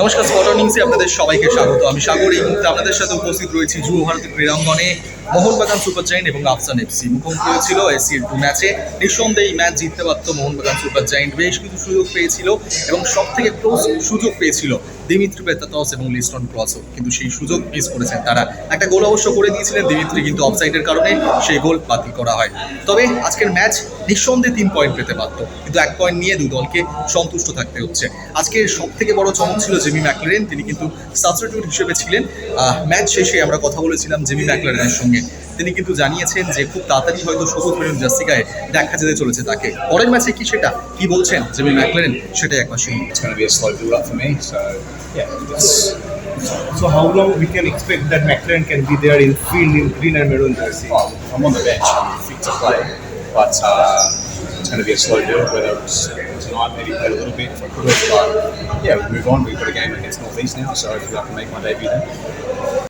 নমস্কার স্পট আপনাদের সবাইকে স্বাগত। আমি সাগর, এই মুহূর্তে আপনাদের সাথে উপস্থিত রয়েছি যুব ভারতের ক্রীড়াঙ্গনে। মোহনবাগান সুপার জায়েন্ট এবং আফসান এফসি মুখোমুখি হয়েছিল এসির টু ম্যাচে। নিঃসন্দেহে এই ম্যাচ জিততে পারত মোহনবাগান সুপার জায়েন্ট। বেশ কিছু সুযোগ পেয়েছিল এবং সব থেকে ক্লোজ সুযোগ পেয়েছিল দিমিত্রি পেতাতস এবং লিস্টন ক্রসও। কিন্তু সেই সুযোগ মিস করেছেন তারা। একটা গোল অবশ্য করে দিয়েছিলেন দিমিত্রি, কিন্তু অফসাইডের কারণে সেই গোল বাতিল করা হয়। তবে আজকের ম্যাচ নিঃসন্দেহে তিন পয়েন্ট পেতে পারত কিন্তু এক পয়েন্ট নিয়ে দু দলকে সন্তুষ্ট থাকতে হচ্ছে। আজকে সব থেকে বড় চমক ছিল জেমি ম্যাকলারেন। তিনি কিন্তু সাবস্টিটিউট হিসেবে ছিলেন। ম্যাচ শেষে আমরা কথা বলেছিলাম জেমি ম্যাকলারেনের সঙ্গে। তিনি কিন্তু জানিয়েছেন যে খুব তাড়াতাড়ি হয়তো সবুজ মেরুন জার্সিকায় দেখা যেতে চলেছে তাকে পরের ম্যাচে কি সেটা কি বলছেন জেমি ম্যাকলারেন সেটাই একবার for me. So how long we can expect that McLaren can be there in field in green and maroon jersey? oh, I'm on the bench. I'm fit to play, but uh, it's going to be a slow build. Whether it's tonight, maybe play a little bit if I could have. But yeah, we move on. We've got a game against North East now, so hopefully I can make my debut then.